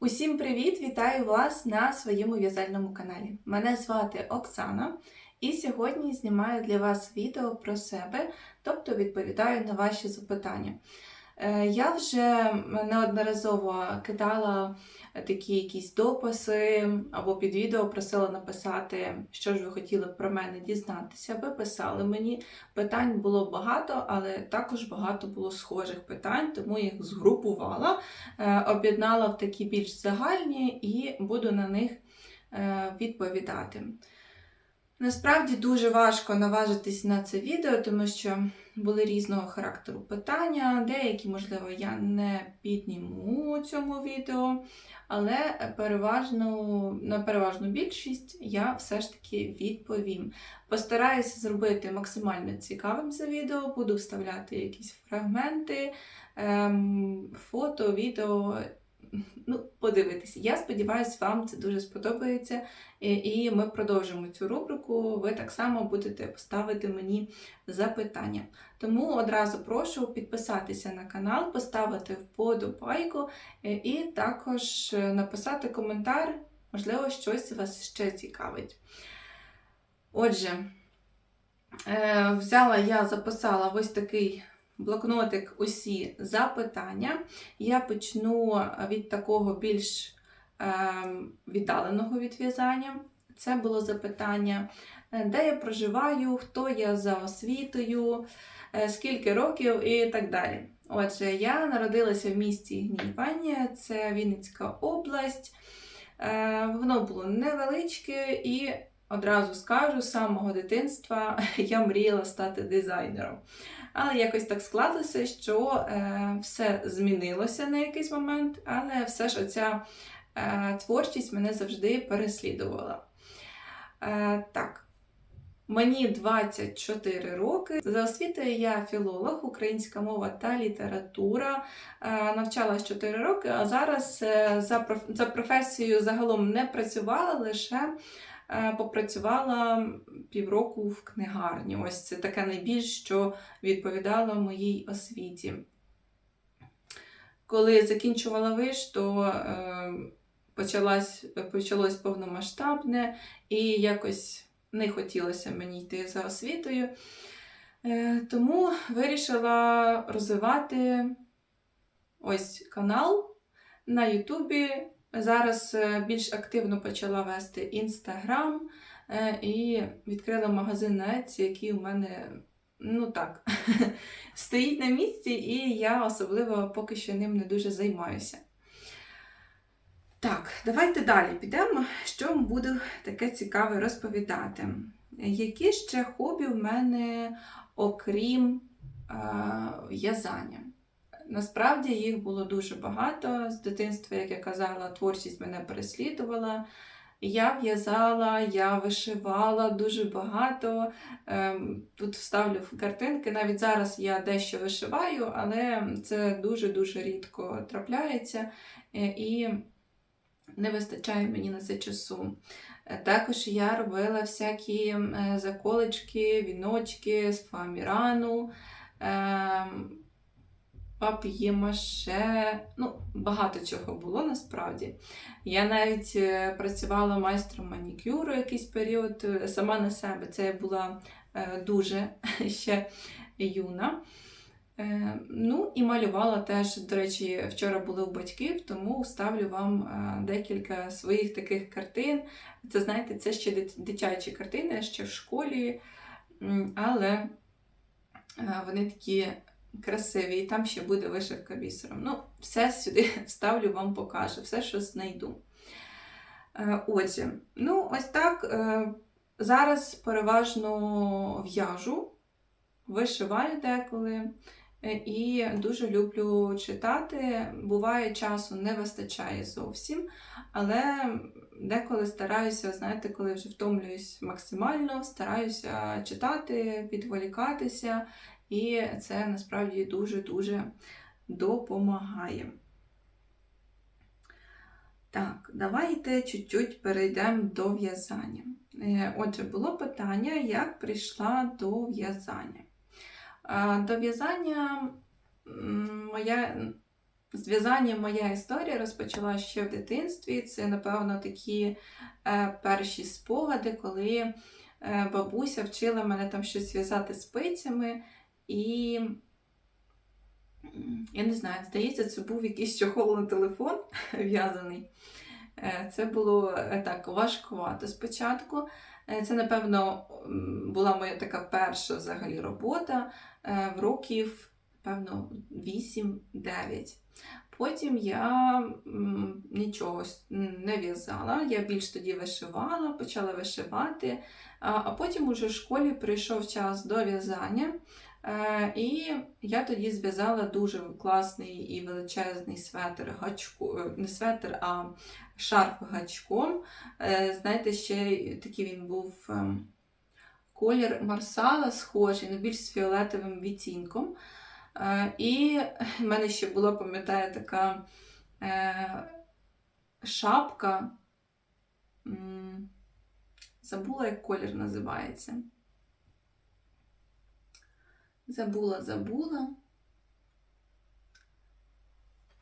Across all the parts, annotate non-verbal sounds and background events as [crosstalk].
Усім привіт! Вітаю вас на своєму в'язальному каналі. Мене звати Оксана, і сьогодні знімаю для вас відео про себе, тобто відповідаю на ваші запитання. Е, Я вже неодноразово кидала такі якісь дописи або під відео просила написати, що ж ви хотіли про мене дізнатися. Ви писали мені. Питань було багато, але також багато було схожих питань, тому їх згрупувала, е, об'єднала в такі більш загальні і буду на них е, відповідати. Насправді дуже важко наважитись на це відео, тому що були різного характеру питання. Деякі, можливо, я не підніму у цьому відео, але переважну, на переважну більшість я все ж таки відповім. Постараюся зробити максимально цікавим це відео, буду вставляти якісь фрагменти, ем, фото, відео. Ну, подивитися. Я сподіваюся, вам це дуже сподобається. І ми продовжимо цю рубрику. Ви так само будете ставити мені запитання. Тому одразу прошу підписатися на канал, поставити вподобайку е, і також е, написати коментар, можливо, щось вас ще цікавить. Отже, е, взяла я, записала ось такий блокнотик усі запитання. Я почну від такого більш віддаленого від в'язання. Це було запитання, де я проживаю, хто я за освітою, скільки років і так далі. Отже, я народилася в місті Гнівань, це Вінницька область. Е, Воно було невеличке і одразу скажу, з самого дитинства [laughs] я мріяла стати дизайнером. Але якось так склалося, що е, все змінилося на якийсь момент, але все ж оця е, творчість мене завжди переслідувала. Е, так, мені 24 роки. За освітою я філолог, українська мова та література. Е, навчалась 4 роки, а зараз е, за, професією загалом не працювала лише. е, Попрацювала півроку в книгарні. Ось це таке найбільш, що відповідало моїй освіті. Коли закінчувала виш, то е, почалось повномасштабне і якось не хотілося мені йти за освітою. Е, тому вирішила розвивати ось канал на Ютубі. Зараз е, більш активно почала вести Інстаграм е, і відкрила магазин на Etsy, який у мене, ну так, [laughs] стоїть на місці, і я особливо поки що ним не дуже займаюся. Так, давайте далі підемо. Що буду таке цікаве розповідати. Які ще хобі в мене, окрім е, в'язання? Насправді їх було дуже багато. З дитинства, як я казала, творчість мене переслідувала. Я в'язала, я вишивала дуже багато. Ем, Тут вставлю картинки. Навіть зараз я дещо вишиваю, але це дуже-дуже рідко трапляється е, і не вистачає мені на це часу. Е, Також я робила всякі е, заколочки, віночки з фоамірану, ем, пап'ємаше, ну, багато чого було насправді. Я навіть е, працювала майстром манікюру якийсь період сама на себе. Це я була дуже [laughs] ще юна. Е, Ну і малювала теж, до речі, вчора були у батьків, тому ставлю вам е, декілька своїх таких картин. Це, знаєте, це ще дитячі картини, ще в школі, але е, вони такі красиві, і там ще буде вишивка бісером. Ну, все сюди [laughs] вставлю, вам покажу, все, що знайду. Отже, ну, ось так. Зараз переважно в'яжу, вишиваю деколи. Е, І дуже люблю читати. Буває, часу не вистачає зовсім, але деколи стараюся, знаєте, коли вже втомлююсь максимально, стараюся читати, відволікатися, і це насправді дуже-дуже допомагає. Так, давайте чуть-чуть перейдемо до в'язання. Е, Отже, було питання, як прийшла до в'язання. До в'язання моя З в'язанням моя історія розпочала ще в дитинстві. Це, напевно, такі е, перші спогади, коли е, бабуся вчила мене там щось в'язати спицями. І я не знаю, здається, це був якийсь чохол на телефон [laughs] в'язаний. Е, Це було так важкувато спочатку. Це, напевно, була моя така перша взагалі робота в років, певно, 8-9. Потім я нічого не в'язала, я більш тоді вишивала, почала вишивати, а, потім уже в школі прийшов час до в'язання. Е, І я тоді зв'язала дуже класний і величезний светр гачку, е, не светр, а шарф гачком. Е, Знаєте, ще такий він був ем, колір марсала схожий, але більш з фіолетовим відтінком. Е, І [laughs] в мене ще була, пам'ятаю, така е, шапка. Забула, як колір називається. Забула, забула.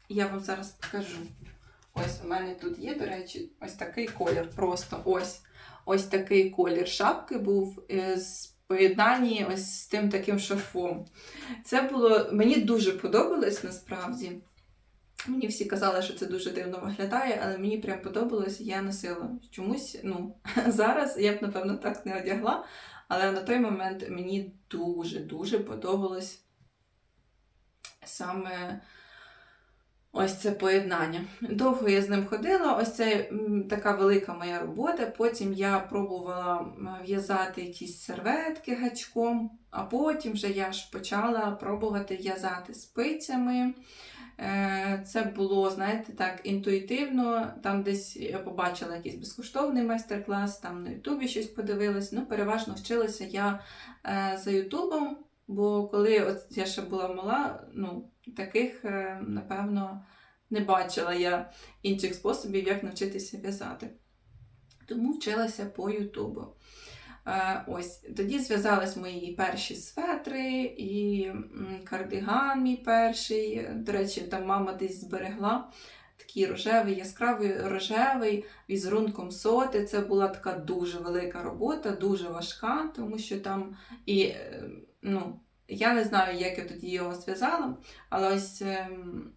Я вам зараз покажу. Ось у мене тут є, до речі, ось такий колір. Просто ось. Ось такий колір шапки був е, з поєднанні ось з тим таким шарфом. Це було, мені дуже подобалось насправді. Мені всі казали, що це дуже дивно виглядає, але мені прям подобалось, я носила. Чомусь, ну, [laughs] зараз я б, напевно, так не одягла, але на той момент мені дуже-дуже подобалось саме ось це поєднання. Довго я з ним ходила, ось це така велика моя робота. Потім я пробувала в'язати якісь серветки гачком, а потім вже я ж почала пробувати в'язати спицями. Е, Це було, знаєте, так, інтуїтивно. Там десь я побачила якийсь безкоштовний майстер-клас, там на Ютубі щось подивилась. Ну, переважно вчилася я е, за Ютубом, бо коли от я ще була мала, ну, таких, е, напевно, не бачила я інших способів, як навчитися в'язати. Тому вчилася по Ютубу. Е, Ось тоді зв'язались мої перші светри і кардиган мій перший. До речі, там мама десь зберегла такий рожевий, яскравий рожевий візерунком соти. Це була така дуже велика робота, дуже важка, тому що там і е, ну, я не знаю, як я тоді його зв'язала, але ось ем,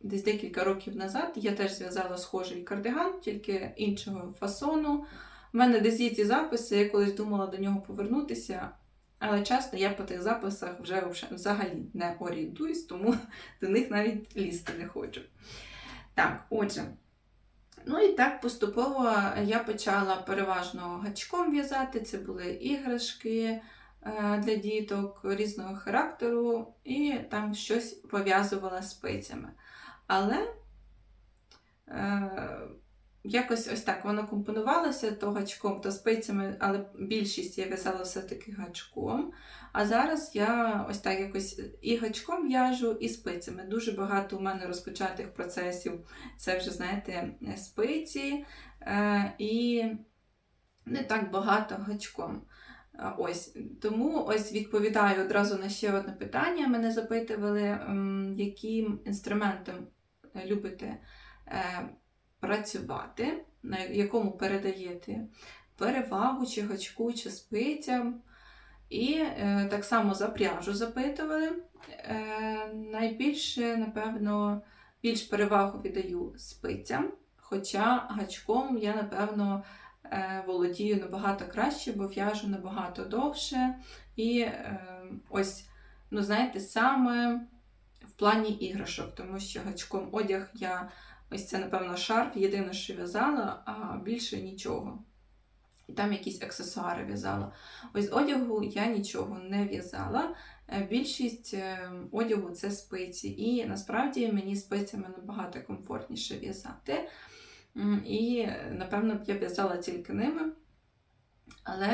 десь декілька років назад я теж зв'язала схожий кардиган, тільки іншого фасону. У мене десь є ці записи, я колись думала до нього повернутися, але часто я по тих записах вже взагалі не орієнтуюсь, тому [laughs] до них навіть лізти не хочу. Так, отже. Ну і так поступово я почала переважно гачком в'язати. Це були іграшки для діток різного характеру, і там щось пов'язувала спицями. Але е, якось ось так воно компонувалося то гачком, то спицями, але більшість я в'язала все-таки гачком. А зараз я ось так якось і гачком в'яжу, і спицями. Дуже багато у мене розпочатих процесів. Це вже, знаєте, спиці е, і не так багато гачком. Е, Ось тому ось відповідаю одразу на ще одне питання. Мене запитували, яким інструментом любите е, працювати, на якому передаєте перевагу, чи гачку, чи спицям. І е, так само за пряжу запитували. Е, найбільше, напевно, більш перевагу віддаю спицям, хоча гачком я, напевно, е, володію набагато краще, бо в'яжу набагато довше. І е, ось, ну, знаєте, саме в плані іграшок, тому що гачком одяг я ось це, напевно, шарф, єдине, що в'язала, а більше нічого. І там якісь аксесуари в'язала. Ось одягу я нічого не в'язала. Е, Більшість е, одягу це спиці. І насправді мені спицями набагато комфортніше в'язати. І, е, напевно, я в'язала тільки ними. Але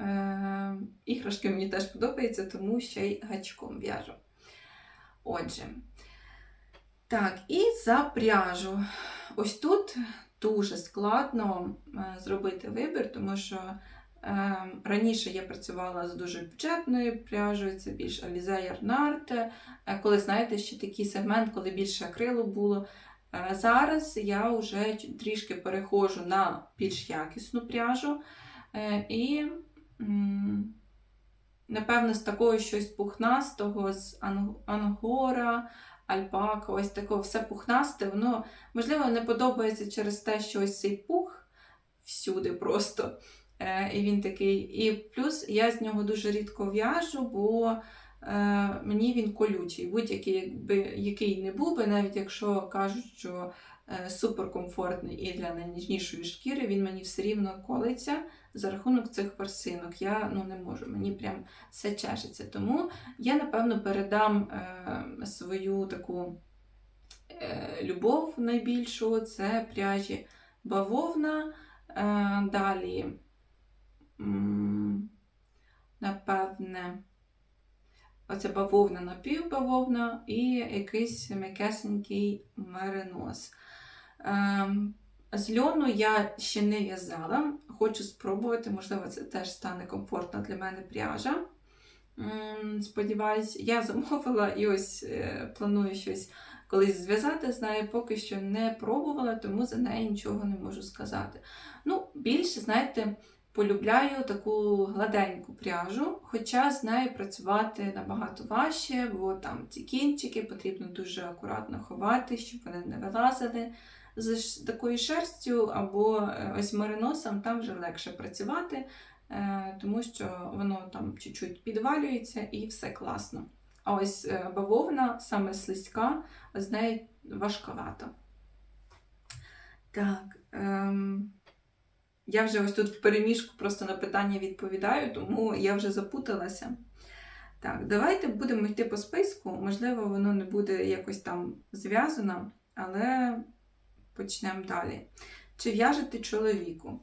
е, іграшки мені теж подобаються, тому ще й гачком в'яжу. Отже. Так, і за пряжу. Ось тут дуже складно е, зробити вибір, тому що Ем, Раніше я працювала з дуже бюджетною пряжею, це більш Alize Yarnart, е, коли знаєте, ще такий сегмент, коли більше акрилу було. Е, Зараз я вже трішки переходжу на більш якісну пряжу. Е, І, напевно, з такого щось пухнастого, з ангора, альпака, ось такого все пухнасте, воно, можливо, не подобається через те, що ось цей пух всюди просто. Е, І він такий. І плюс я з нього дуже рідко в'яжу, бо мені він колючий. Будь-який, якби, який не був би, навіть якщо кажуть, що е, суперкомфортний і для найніжнішої шкіри, він мені все рівно колиться за рахунок цих ворсинок. Я ну, не можу, мені прям все чешеться. Тому я, напевно, передам е, свою таку е, любов найбільшу це пряжі бавовна. Е, далі, напевне, оце бавовна напівбавовна і якийсь м'якесенький меринос. Ем, з льону я ще не в'язала, хочу спробувати, можливо, це теж стане комфортна для мене пряжа. Сподіваюсь, я замовила і ось е, планую щось колись зв'язати з нею, поки що не пробувала, тому за неї нічого не можу сказати. Ну, більше, знаєте, полюбляю таку гладеньку пряжу, хоча з нею працювати набагато важче, бо там ці кінчики потрібно дуже акуратно ховати, щоб вони не вилазили. З такою шерстю або е, ось мериносом там вже легше працювати, е, тому що воно там чуть-чуть підвалюється і все класно. А ось е, бавовна, саме слизька, з нею важковато. Так. Ем... Я вже ось тут в переміжку просто на питання відповідаю, тому я вже запуталася. Так, давайте будемо йти по списку. Можливо, воно не буде якось там зв'язано, але почнемо далі. Чи в'яжете чоловіку?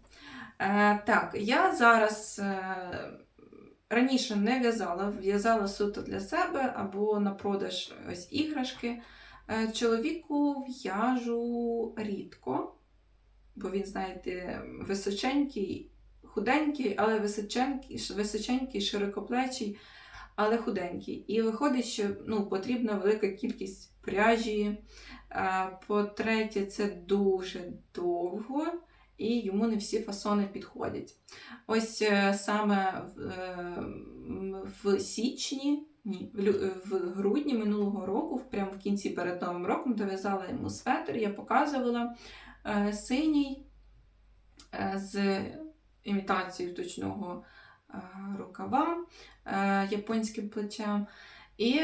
Е, так, я зараз е, раніше не в'язала, в'язала суто для себе або на продаж ось іграшки. Е, чоловіку в'яжу рідко, бо він, знаєте, височенький, худенький, але височенький, височенький, широкоплечий, але худенький. І виходить, що ну, потрібна велика кількість пряжі. По-третє, це дуже довго, і йому не всі фасони підходять. Ось е, саме в, е, в січні, ні, в, грудні минулого року, прямо в кінці перед Новим роком, дов'язала йому светр, я показувала синій е, з імітацією точного е, рукава е, японським плечем. І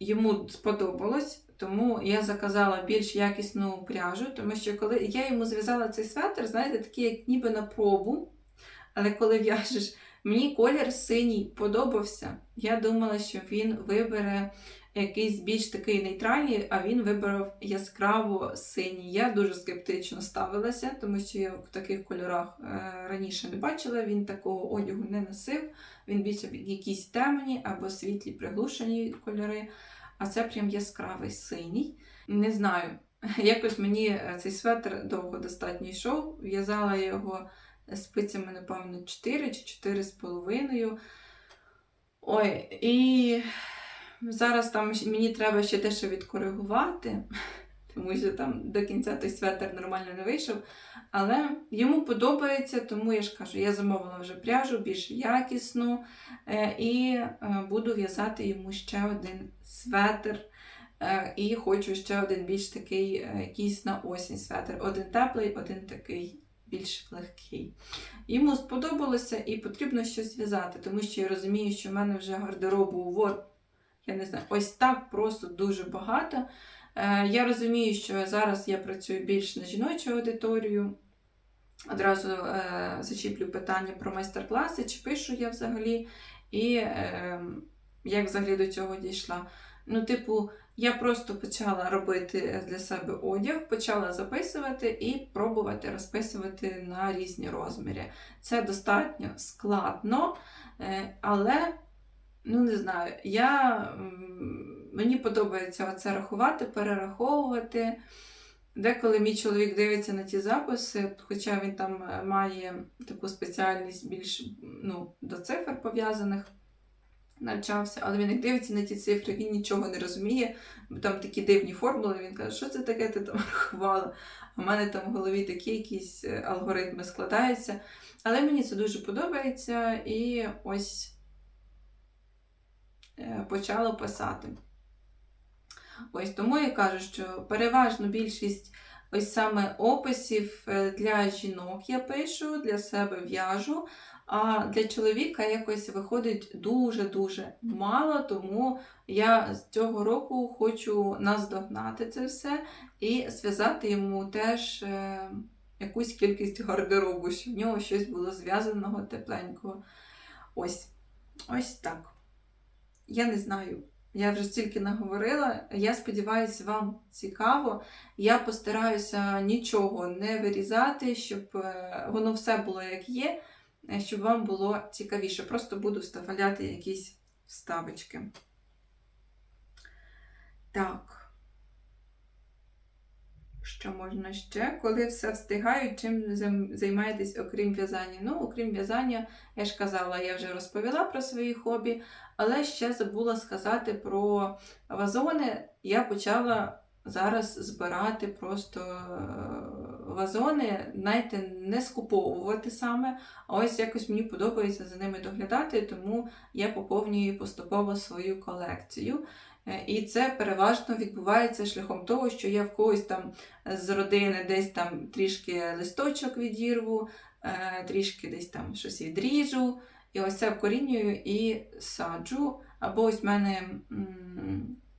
йому сподобалось, тому я заказала більш якісну пряжу, тому що коли я йому зв'язала цей светр, знаєте, такий, як ніби на пробу. Але коли в'яжеш, мені колір синій подобався. Я думала, що він вибере якийсь більш такий нейтральний, а він вибрав яскраво синій. Я дуже скептично ставилася, тому що я в таких кольорах е, раніше не бачила. Він такого одягу не носив. Він більше якісь темні або світлі приглушені кольори. А це прям яскравий синій. Не знаю. [laughs] Якось мені е, цей светр довго достатньо йшов. В'язала його спицями, напевно, 4 чи 4,5. Ой, і зараз там мені треба ще дещо відкоригувати, [laughs] тому що там до кінця той светр нормально не вийшов. Але йому подобається, тому я ж кажу, я замовила вже пряжу більш якісну е, і е, буду в'язати йому ще один светр. Е, І хочу ще один більш такий, якийсь на осінь светр. Один теплий, один такий більш легкий. Йому сподобалося і потрібно щось в'язати, тому що я розумію, що в мене вже гардеробу, от, я не знаю, ось так просто дуже багато. Е, Я розумію, що зараз я працюю більш на жіночу аудиторію. Одразу е, зачіплю питання про майстер-класи, чи пишу я взагалі, і е, як взагалі до цього дійшла. Ну, типу, я просто почала робити для себе одяг, почала записувати і пробувати розписувати на різні розміри. Це достатньо складно, е, але ну не знаю, я, мені подобається це рахувати, перераховувати. Деколи мій чоловік дивиться на ті записи, хоча він там е, має таку спеціальність більш ну, до цифр пов'язаних, навчався, але він як дивиться на ті цифри, він нічого не розуміє, бо там такі дивні формули, він каже, що це таке ти там [laughs] рахувала? В мене там в голові такі якісь е, алгоритми складаються. Але мені це дуже подобається і ось е, почала писати. Ось тому я кажу, що переважно більшість ось саме описів е, для жінок я пишу, для себе в'яжу, а для чоловіка якось виходить дуже-дуже мало, тому я з цього року хочу наздогнати це все і зв'язати йому теж е, якусь кількість гардеробу, щоб в нього щось було зв'язаного тепленького. Ось. Ось так. Я не знаю. Я вже стільки наговорила. Я сподіваюся, вам цікаво. Я постараюся нічого не вирізати, щоб е, воно все було як є, е, щоб вам було цікавіше. Просто буду вставляти якісь вставочки. Так. Що можна ще? Коли все встигаю, чим займаєтесь, окрім в'язання? Ну, окрім в'язання, я ж казала, я вже розповіла про свої хобі, але ще забула сказати про вазони. Я почала зараз збирати просто е, вазони, знаєте, не скуповувати саме, а ось якось мені подобається за ними доглядати, тому я поповнюю поступово свою колекцію. Е, І це переважно відбувається шляхом того, що я в когось там з родини десь там трішки листочок відірву, е, трішки десь там щось відріжу. І ось це вкорінюю і саджу. Або ось в мене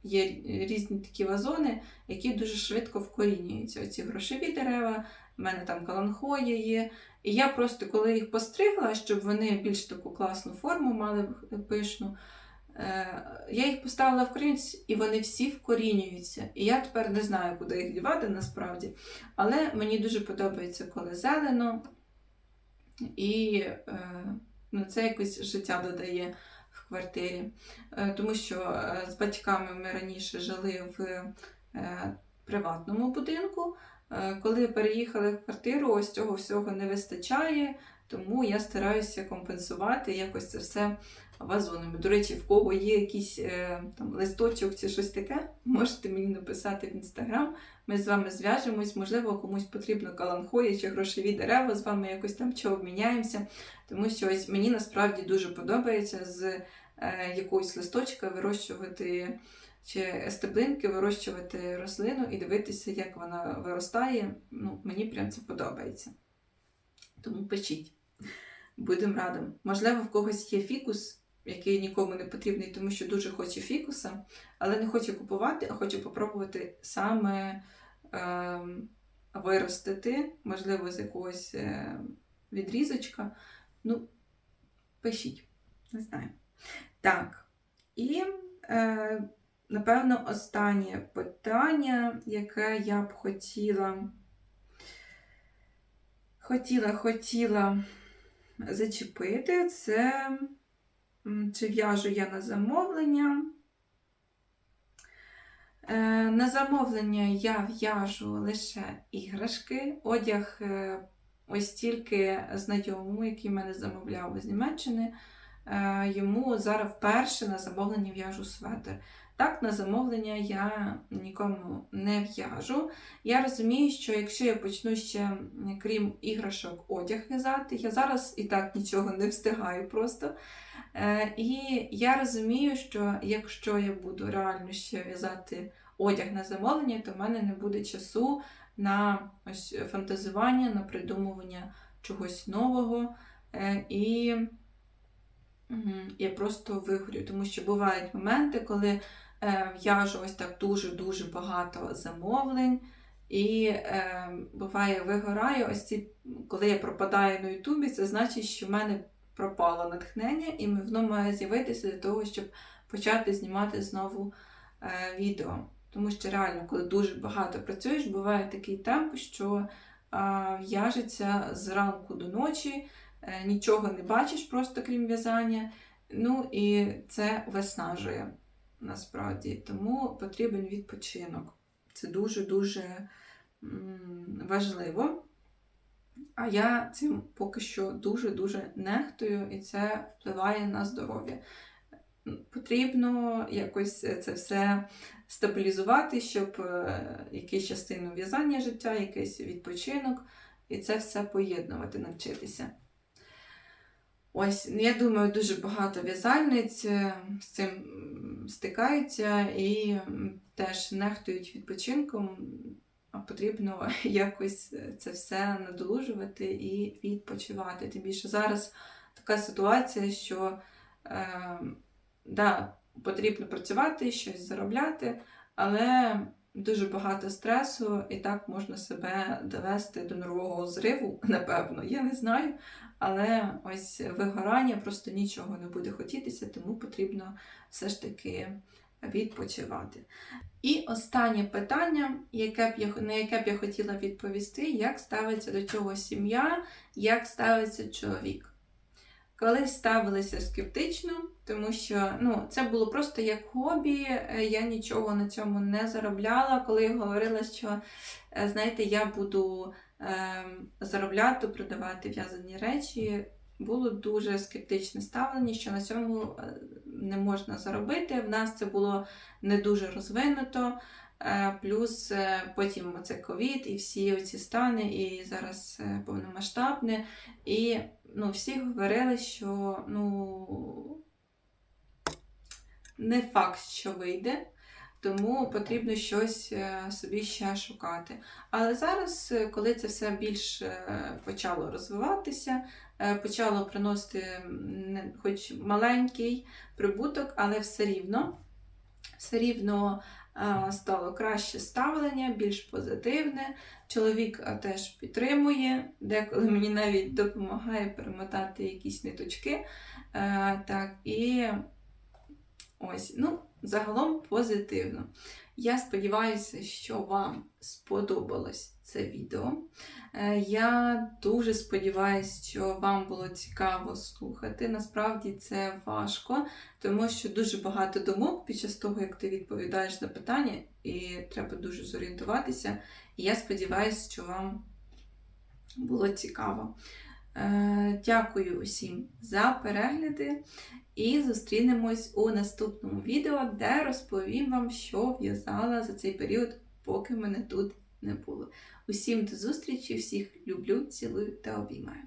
є різні такі вазони, які дуже швидко вкорінюються. Оці грошові дерева, в мене там каланхоя є. І я просто, коли їх постригла, щоб вони більш таку класну форму мали пишну, е, я їх поставила в корінець, і вони всі вкорінюються. І я тепер не знаю, куди їх дівати насправді. Але мені дуже подобається, коли зелено. І е, ну, це якось життя додає в квартирі. Е, Тому що е, з батьками ми раніше жили в е, приватному будинку. Е, Коли переїхали в квартиру, ось цього всього не вистачає, тому я стараюся компенсувати якось це все вазонами. До речі, в кого є якийсь е, там, листочок чи щось таке, можете мені написати в інстаграм. Ми з вами зв'яжемось, можливо, комусь потрібно каланхої чи грошові дерева, з вами якось там чи обміняємося. Тому що ось мені насправді дуже подобається з е, якогось листочка вирощувати чи стеблинки, вирощувати рослину і дивитися, як вона виростає. Ну, мені прям це подобається. Тому пишіть. Будемо радим. Можливо, в когось є фікус, який нікому не потрібний, тому що дуже хоче фікуса, але не хоче купувати, а хоче попробувати саме е, виростити, можливо, з якогось е, відрізочка. Ну, пишіть, не знаю. Так. І, е, напевно, останнє питання, яке я б хотіла. Хотіла, хотіла зачепити, це чи в'яжу я на замовлення. Е, На замовлення я в'яжу лише іграшки, одяг е, ось тільки знайомому, який мене замовляв з Німеччини. е, Йому зараз вперше на замовлення в'яжу светр. Так, на замовлення я нікому не в'яжу. Я розумію, що якщо я почну ще, крім іграшок, одяг в'язати, я зараз і так нічого не встигаю просто. Е, І я розумію, що якщо я буду реально ще в'язати одяг на замовлення, то в мене не буде часу на ось фантазування, на придумування чогось нового. Е, І я просто вигорю, тому що бувають моменти, коли е, в'яжу ось так дуже-дуже багато замовлень. І е, буває, вигораю, ось ці, коли я пропадаю на Ютубі, це значить, що в мене пропало натхнення, і воно має з'явитися для того, щоб почати знімати знову е, відео. Тому що реально, коли дуже багато працюєш, буває такий темп, що е, в'яжеться зранку до ночі, нічого не бачиш просто крім в'язання. Ну і це виснажує насправді. Тому потрібен відпочинок. Це дуже-дуже важливо. А я цим поки що дуже-дуже нехтую, і це впливає на здоров'я. Потрібно якось це все стабілізувати, щоб е, якусь частину в'язання життя, якийсь відпочинок, і це все поєднувати, навчитися. Ось, ну, я думаю, дуже багато в'язальниць е, з цим стикаються і теж нехтують відпочинком, а потрібно [laughs] якось це все надолужувати і відпочивати. Тим більше зараз така ситуація, що е, да, потрібно працювати, щось заробляти, але дуже багато стресу, і так можна себе довести до нервового зриву, [laughs] напевно, я не знаю. Але ось вигорання просто нічого не буде хотітися, тому потрібно все ж таки відпочивати. І останнє питання, яке б я, на яке б я хотіла відповісти, як ставиться до цього сім'я, як ставиться чоловік. Колись ставилися скептично, тому що ну, це було просто як хобі, е, я нічого на цьому не заробляла. Коли я говорила, що е, знаєте, я буду ем, заробляти, продавати в'язані речі, було дуже скептичне ставлення, що на цьому е, не можна заробити. В нас це було не дуже розвинуто. Е, Плюс е, потім це ковід і всі ці стани, і зараз е, повномасштабне. І ну, всі говорили, що ну, не факт, що вийде, тому потрібно щось собі ще шукати. Але зараз, коли це все більш почало розвиватися, почало приносити хоч маленький прибуток, але все рівно, все рівно стало краще ставлення, більш позитивне. Чоловік е, теж підтримує, деколи мені навіть допомагає перемотати якісь ниточки. Е, так, і ось, ну, загалом позитивно. Я сподіваюся, що вам сподобалось це відео. Е, Я дуже сподіваюся, що вам було цікаво слухати. Насправді це важко, тому що дуже багато думок під час того, як ти відповідаєш на питання, і треба дуже зорієнтуватися. І я сподіваюся, що вам було цікаво. Е, Дякую усім за перегляди і зустрінемось у наступному відео, де розповім вам, що в'язала за цей період, поки мене тут не було. Усім до зустрічі, всіх люблю, цілую та обіймаю.